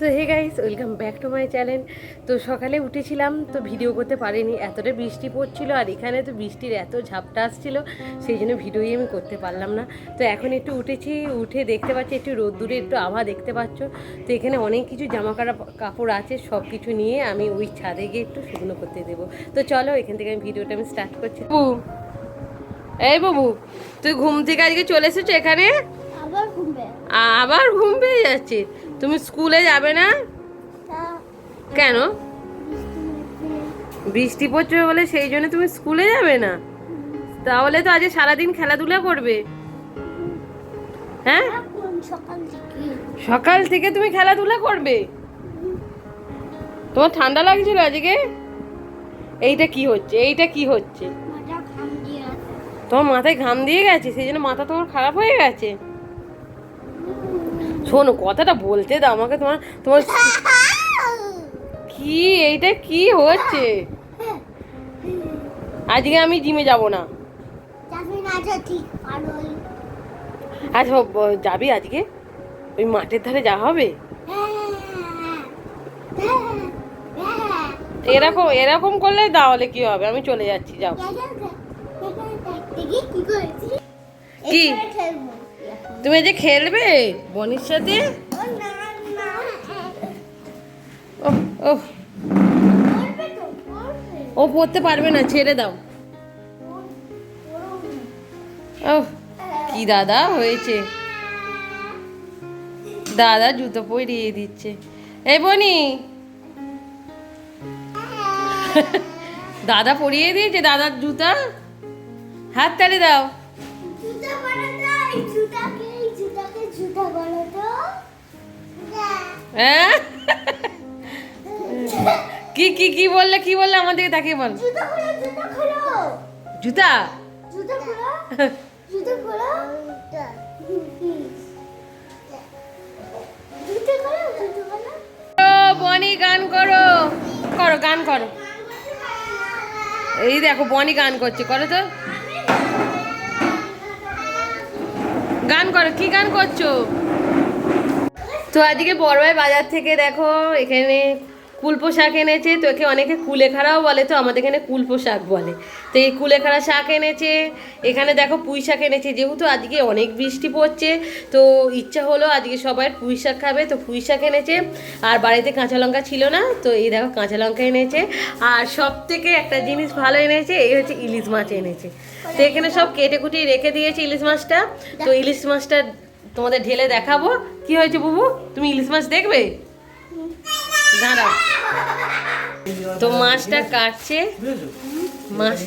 So hey guys welcome back to my channel তো সকালে উঠেছিলাম তো ভিডিও করতে পারিনি এতটা বৃষ্টি পড়ছিল আর এখানে তো বৃষ্টির এত ঝাপটা আসছিল সেই জন্য ভিডিওই আমি করতে পারলাম না। তো এখন একটু উঠেছি উঠে দেখতে পাচ্ছি একটু রোদ্দুরে একটু আভা দেখতে পাচ্ছ। তো এখানে অনেক কিছু জামা কাপড় কাপড় আছে সব কিছু নিয়ে আমি ওই ছাদে গিয়ে একটু শুকনো করতে দেবো। তো চলো এখান থেকে আমি ভিডিওটা আমি স্টার্ট করছি। এই বাবু তুই ঘুম থেকে আজকে চলে এসেছ এখানে? আবার ঘুম পেয়ে যাচ্ছে? তুমি স্কুলে যাবে না? কেন? বৃষ্টি পড়ছে বলে সেই জন্য তুমি স্কুলে যাবে না? তাহলে তো আজ সারাদিন খেলাধুলা করবে। হ্যাঁ? সকাল থেকে তুমি খেলাধুলা করবে? তোমার ঠান্ডা লাগছিল আজকে? এইটা কি হচ্ছে? এইটা কি হচ্ছে? তোমার মাথায় ঘাম দিয়ে গেছে, সেই জন্য মাথা তোমার খারাপ হয়ে গেছে? শোনো কথাটা বলতে দাও আমাকে তোমার তোমার কি এইটা কি হচ্ছে? আজকে আমি জিমে যাব না। আচ্ছা যাবি আজকে? ওই মাঠের ধারে যাওয়া হবে? এরকম এরকম করলে তাহলে কি হবে? আমি চলে যাচ্ছি যাও। কি? তুমি যে খেলবে? বনির সাথে? ও ও পড়তে পারবে না, ছেড়ে দাও। কি দাদা হয়েছে? দাদা জুতো পরিয়ে দিচ্ছে। এ বনি। দাদা পরিয়ে দিয়েছে, দাদার জুতা? হাত তালি দাও। জুতা হ্যাঁ? কি কি কি বললে কি বললে? আমাদেরকে তাকিয়ে বল। জুতা বনি গান করো। করো গান করো। এই দেখো বনি গান করছে। করো তো। গান করো কি গান করছ? তো আজকে বড়ভাই বাজার থেকে দেখো, এখানে কুলপো শাক এনেছে, তো একে অনেকে কুলেখাড়াও বলে, তো আমাদের এখানে কুলপো শাক বলে। তো এই কুলেখাড়া শাক এনেছে, এখানে দেখো পুঁই শাক এনেছে, যেহেতু আজকে অনেক বৃষ্টি পড়ছে, তো ইচ্ছা হলো আজকে সবাই পুঁই শাক খাবে, তো পুঁই শাক এনেছে। আর বাড়িতে কাঁচা লঙ্কা ছিল না, তো এই দেখো কাঁচা লঙ্কা এনেছে। আর সব থেকে একটা জিনিস ভালো এনেছে, এই হচ্ছে ইলিশ মাছ এনেছে। তো এখানে সব কেটে কুটিয়ে রেখে দিয়েছে ইলিশ মাছটা, তো ইলিশ মাছটা তোমাদের ঢেলে দেখাবো। কি হয়েছে বুবু? তুমি ইলিশ মাছ দেখবে? দাঁড়াও। তো মাছটা কাটছে। মাছ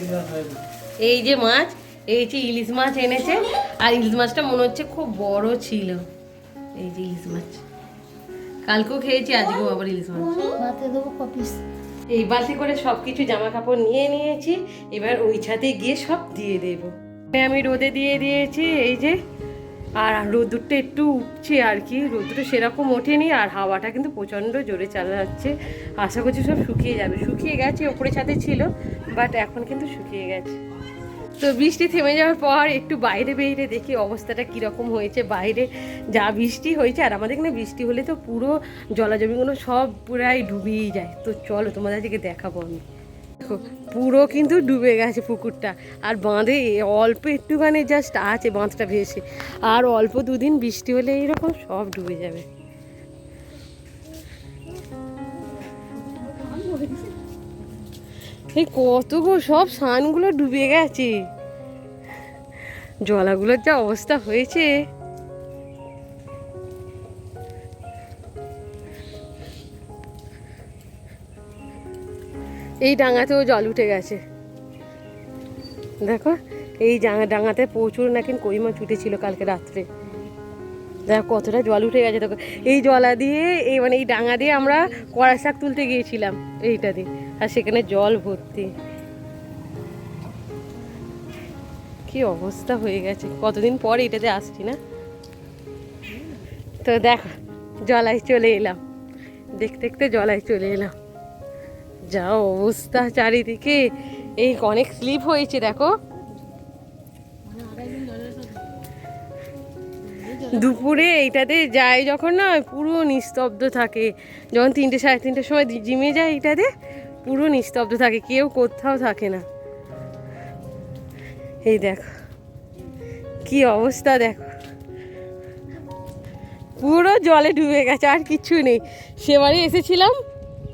এই যে মাছ এই যে ইলিশ মাছ এনেছে। আর ইলিশ মাছটা মনে হচ্ছে খুব বড় ছিল। এই যে ইলিশ মাছ। কালকেও খেয়েছি আজকেও আবার ইলিশ মাছ। এই বালতি করে সব কিছু জামা কাপড় নিয়ে নিয়েছি। এবার ওই ছাদে গিয়ে সব দিয়ে দেবো। আমি রোদে দিয়ে দিয়েছি এই যে আর রোদ্দুরটা একটু উঠছে আর কি, রোদ্দুরটা সেরকম ওঠেনি আর হাওয়াটা কিন্তু প্রচণ্ড জোরে চালাচ্ছে আশা করছি সব শুকিয়ে যাবে। শুকিয়ে গেছে, ওপরে ছাদে ছিল বাট এখন কিন্তু শুকিয়ে গেছে। তো বৃষ্টি থেমে যাওয়ার পর একটু বাইরে বেরিয়ে দেখি অবস্থাটা কীরকম হয়েছে। বাইরে যা বৃষ্টি হয়েছে, আর আমাদের এখানে বৃষ্টি হলে তো পুরো জলাজমিগুলো সব পুরাই ডুবিয়ে যায়। তো চলো তোমাদের আজকে দেখাবো আমি। পুরো কিন্তু ডুবে গেছে পুকুরটা। আর বাঁধে অল্প একটুখানি জাস্ট আছে বাঁধটা ভেসে। আর অল্প দুদিন বৃষ্টি হলে এইরকম সব ডুবে যাবে। এই কত গো সব সানগুলো ডুবে গেছে। জলাগুলোর যা অবস্থা হয়েছে। এই ডাঙাতেও জল উঠে গেছে। দেখো, এই ডাঙা ডাঙাতে প্রচুর নাকি কই মাছ উঠেছিল কালকে রাত্রে। দেখো, কতটা জল উঠে গেছে দেখো। এই জলা দিয়ে, এই মানে এই ডাঙা দিয়ে আমরা কড়া শাক তুলতে গিয়েছিলাম এইটা দিয়ে। আর সেখানে জল ভর্তি। কি অবস্থা হয়ে গেছে। কতদিন পর এটাতে আসছি না? তো দেখো, জলায় চলে এলাম। দেখতে দেখতে জলায় চলে এলাম। যা অবস্থা চারিদিকে। এই অনেক স্লিপ হয়েছে, দেখো। দুপুরে এইটাতে যায় যখন না, পুরো নিস্তব্ধ থাকে। যখন তিনটে, সাড়ে তিনটের সময় জিমে যায় এইটাতে, পুরো নিস্তব্ধ থাকে, কেউ কোথাও থাকে না। এই দেখো, কি অবস্থা দেখো। পুরো জলে ডুবে গেছে, আর কিচ্ছু নেই। সেবারে এসেছিলাম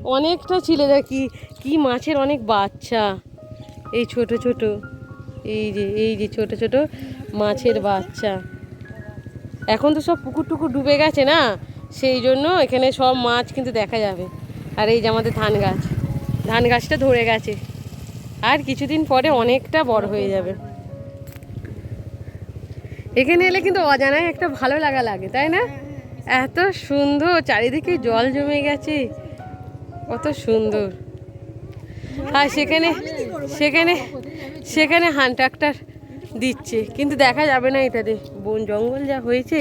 অনেকটা ছিল দেখি কি মাছের অনেক বাচ্চা। এই ছোট ছোট, এই যে এই যে ছোট ছোট মাছের বাচ্চা। এখন তো সব পুকুর টুকুর ডুবে গেছে না? সেই জন্য এখানে সব মাছ কিন্তু দেখা যাবে। আর এই যে আমাদের ধান গাছ, ধান গাছটা ধরে গেছে। আর কিছুদিন পরে অনেকটা বড় হয়ে যাবে। এখানে এলে কিন্তু অজানায় একটা ভালো লাগা লাগে, তাই না? এত সুন্দর, চারিদিকে জল জমে গেছে। কত সুন্দর। আর সেখানে সেখানে সেখানে হান ট্রাক্টর দিচ্ছে। কিন্তু দেখা যাবে না এটাতে। বন জঙ্গল যা হয়েছে।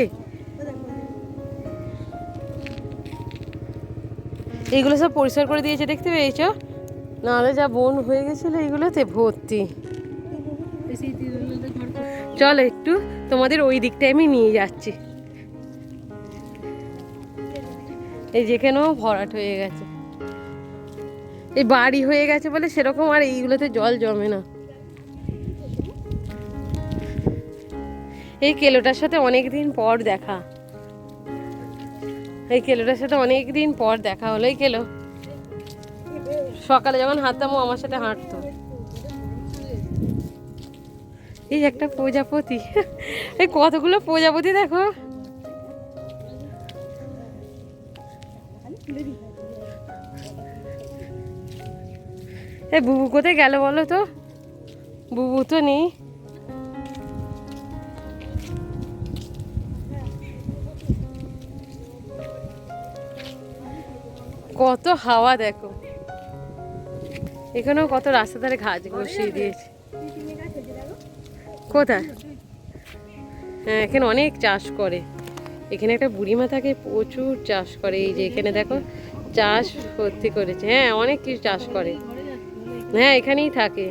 এইগুলো সব পরিষ্কার করে দিয়েছে, দেখতে পেয়েছ? নাহলে যা বন হয়ে গেছিল এইগুলোতে ভর্তি। চলো একটু তোমাদের ওই দিকটায় আমি নিয়ে যাচ্ছি। এই যেখানেও ভরাট হয়ে গেছে। এই বাড়ি হয়ে গেছে বলে সেরকম আর এইগুলোতে জল জমে না। এই কেলোটার সাথে অনেক দিন পর দেখা। এই কেলোটার সাথে অনেক দিন পর দেখা হলো। এই কেলো, সকালে যখন হাঁটতাম আমার সাথে হাঁটতো। এই একটা প্রজাপতি। এই কতগুলো প্রজাপতি দেখো। এই বুবু। কোথায় গেল বলো তো? বুবু তো নেই। কত হাওয়া দেখো। এখানেও কত রাস্তা ধারে ঘাস বসিয়ে দিয়েছে। কোথায়? হ্যাঁ এখানে অনেক চাষ করে। এখানে একটা বুড়িমা থাকে, প্রচুর চাষ করে। এই যে এখানে দেখো, চাষ ভর্তি করেছে। হ্যাঁ অনেক কিছু চাষ করে। হ্যাঁ এখানেই থাকে।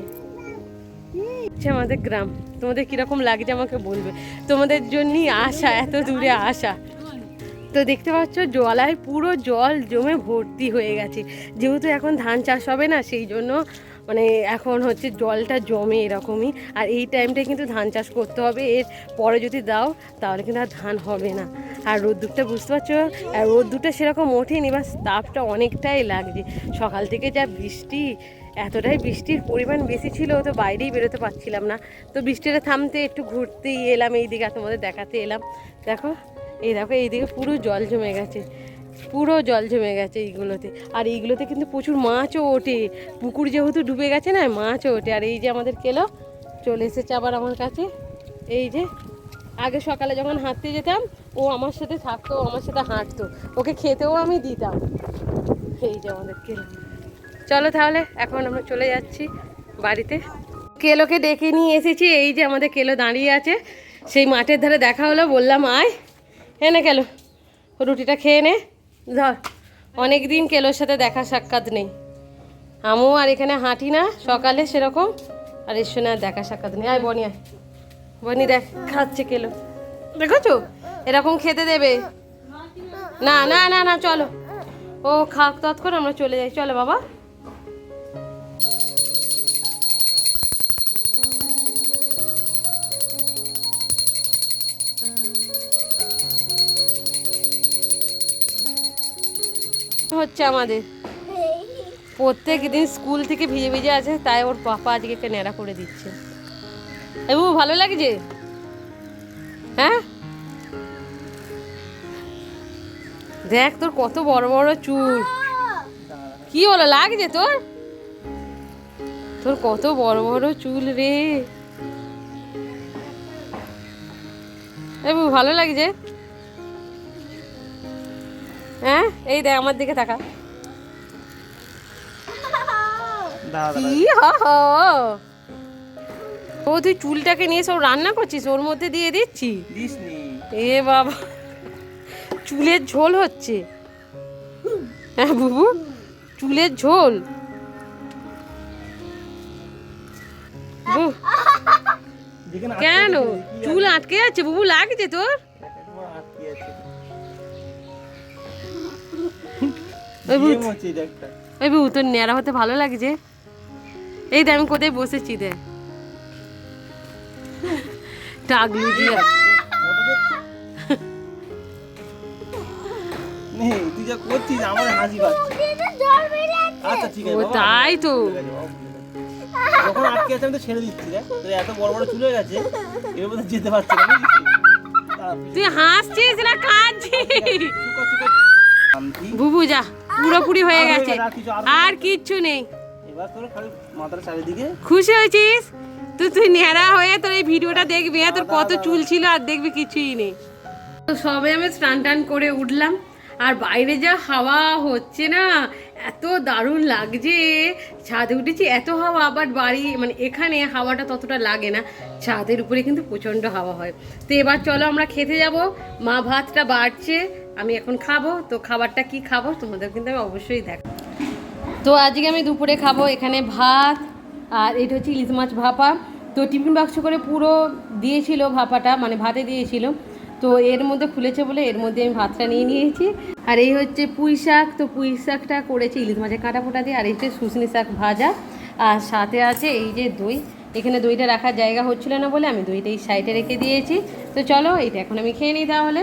আমাদের গ্রাম। তোমাদের কীরকম লাগছে আমাকে বলবে? তোমাদের জন্যই আসা এত দূরে আসা তো দেখতে পাচ্ছ, জলায় পুরো জল জমে ভর্তি হয়ে গেছে। যেহেতু এখন ধান চাষ হবে না, সেই জন্য মানে এখন হচ্ছে জলটা জমে এরকমই। আর এই টাইমটায় কিন্তু ধান চাষ করতে হবে। এর পরে যদি দাও, তাহলে কিন্তু আর ধান হবে না। আর রোদ্দুরটা বুঝতে পারছ? আর রোদ্দুরটা সেরকম ওঠেনি বা তাপটা অনেকটাই লাগছে। সকাল থেকে যা বৃষ্টি, এতটাই বৃষ্টির পরিমাণ বেশি ছিল, তো বাইরেই বেরোতে পারছিলাম না। তো বৃষ্টিটা থামতে একটু ঘুরতেই এলাম এই দিকে আর তোমাদের দেখাতে এলাম। দেখো, এই দেখো, এইদিকে পুরো জল জমে গেছে। পুরো জল জমে গেছে এইগুলোতে। আর এইগুলোতে কিন্তু প্রচুর মাছও ওঠে। পুকুর যেহেতু ডুবে গেছে না, মাছও ওঠে। আর এই যে আমাদের কেলো, চলে এসেছে আবার আমার কাছে। এই যে, আগে সকালে যখন হাঁটতে যেতাম, ও আমার সাথে থাকতো আমার সাথে হাঁটতো। ওকে খেতেও আমি দিতাম। এই যে আমাদের কেলো। চলো তাহলে, এখন আমরা চলে যাচ্ছি বাড়িতে। কেলোকে ডেকে নিয়ে এসেছি। এই যে আমাদের কেলো দাঁড়িয়ে আছে। সেই মাঠের ধারে দেখা হলো, বললাম, আয়। হ্যাঁ না কেলো, রুটিটা খেয়ে নে। ধর অনেক দিন কেলোর সাথে দেখা সাক্ষাৎ নেই। আমিও আর এখানে হাঁটি না, সকালে সেরকম, আর এর সঙ্গে আর দেখা সাক্ষাৎ নেই। আয়, বনি আয়। বনি দেখ, খাচ্ছে কেলো। দেখেছ? এরকম খেতে দেবে। না না না না, চলো। ও খাক তৎক্ষণ আমরা চলে যাই। চলো, বাবা। হচ্ছে আমাদের। প্রত্যেক দিন স্কুল থেকে ভিজে ভিজে আছে, তাই ওর পাপা আজকে একটা ন্যাড়া করে দিচ্ছে। এ বাবু, ভালো লাগছে? হ্যাঁ? দেখ তোর কত বড় বড় চুল। কি হলো, লাগছে তোর? তোর কত বড় বড় চুল রে। এ বাবু, ভালো লাগছে? হ্যাঁ? এই দেখ আমার দিকে তাকা। কি। ও তুই চুলটাকে নিয়ে সব রান্না করছিস? ওর মধ্যে দিয়ে দিচ্ছি? এ বাবা চুলের ঝোল হচ্ছে। হ্যাঁ বুবু চুলের ঝোল। কেন? চুল আটকে যাচ্ছে বুবু লাগছে তোর? ওই ভূত। ওই বউ তোর ন্যাড়া হতে ভালো লাগছে এই দেখ আমি কোথায় বসেছি দেখ। টাগলু দিয়ে তুই। আচ্ছা তো। যখন আটকে আছে আমি তো ছেড়ে দিচ্ছি রে তোর এত বড় বড় চুল হয়ে গেছে এর মধ্যে যেতে পারছি না তুই হাসছিস না কাঁদছিস। বুবু যা। পুরোপুরি হয়ে গেছে। আর কিচ্ছু নেই। খুশি হয়েছিস? তুই তুই ন্যাড়া হয়ে তোর এই ভিডিওটা দেখবি হ্যাঁ তোর কত চুল ছিল আর দেখবি কিছুই নেই। তো সবে আমি স্নান টান করে উঠলাম আর বাইরে যা হাওয়া হচ্ছে না এত দারুণ লাগছে। ছাদে উঠেছি এত হাওয়া আবার বাড়ি মানে এখানে হাওয়াটা ততটা লাগে না। ছাদের উপরে কিন্তু প্রচণ্ড হাওয়া হয়। তো এবার চলো আমরা খেতে যাব মা ভাতটা বাড়ছে আমি এখন খাব, তো খাবারটা কি খাব তোমাদের কিন্তু আমি অবশ্যই দেখ তো আজকে আমি দুপুরে খাব এখানে ভাত, আর এটা হচ্ছে ইলিশ মাছ ভাপা। তো টিফিন বাক্স করে পুরো দিয়েছিল ভাপাটা মানে ভাতে দিয়েছিল। তো এর মধ্যে খুলেছে বলে এর মধ্যে আমি ভাতটা নিয়ে নিয়েছি। আর এই হচ্ছে পুঁই শাক, তো পুঁই শাকটা করেছি ইলিশ মাছের কাঁটা ফোটা দিয়ে, আর এই হচ্ছে শুশনি শাক ভাজা। আর সাথে আছে এই যে দই। এখানে দইটা রাখার জায়গা হচ্ছিল না বলে আমি দইটা এই সাইডে রেখে দিয়েছি। তো চলো, এইটা এখন আমি খেয়ে নিই তাহলে।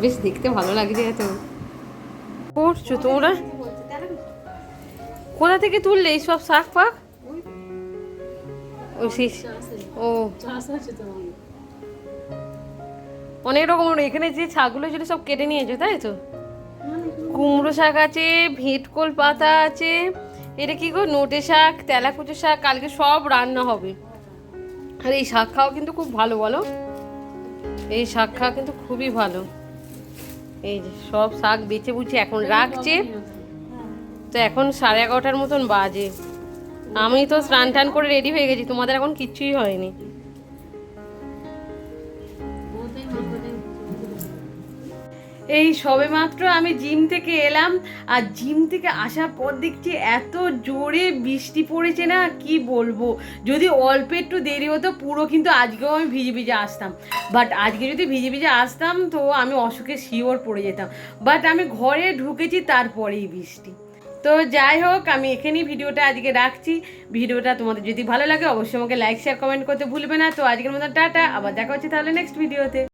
বেশ দেখতে ভালো লাগছে এত করছ তোমরা? কোথা থেকে তুললে এই সব শাক পাক ও ও। অনেক রকম। এখানে যে শাকগুলো ছিল সব কেটে নিয়েছো, তাই তো? কুমড়ো শাক আছে, ভেটকোল পাতা আছে। এটা কি গো? নোটে শাক, তেলাকুচো শাক, কালকে সব রান্না হবে। আর এই শাক খাওয়া কিন্তু খুব ভালো, বলো? এই শাক খাওয়া কিন্তু খুবই ভালো। এই যে সব শাক বেছে বুঝে এখন রাখছে। তো এখন সাড়ে এগারোটার মতন বাজে। আমি তো স্নান টান করে রেডি হয়ে গেছি, তোমাদের এখন কিচ্ছুই হয়নি। এই সবে মাত্র আমি জিম থেকে এলাম, আর জিম থেকে আসার পর দেখছি এত জোরে বৃষ্টি পড়েছে না, কি বলব? যদি অল্প একটু দেরি হতো, পুরো কিন্তু আজকেও আমি ভিজে ভিজে আসতাম। বাট আজকে যদি ভিজে ভিজে আসতাম, তো আমি অসুখে শিওর পড়ে যেতাম। বাট আমি ঘরে ঢুকেছি, তারপরেই বৃষ্টি। তো যাই হোক, আমি এখানেই ভিডিওটা আজকে রাখছি। ভিডিওটা তোমাদের যদি ভালো লাগে, অবশ্যই আমাকে লাইক শেয়ার কমেন্ট করতে ভুলবে না। তো আজকের মতো টাটা, আবার দেখা হচ্ছে তাহলে নেক্সট ভিডিওতে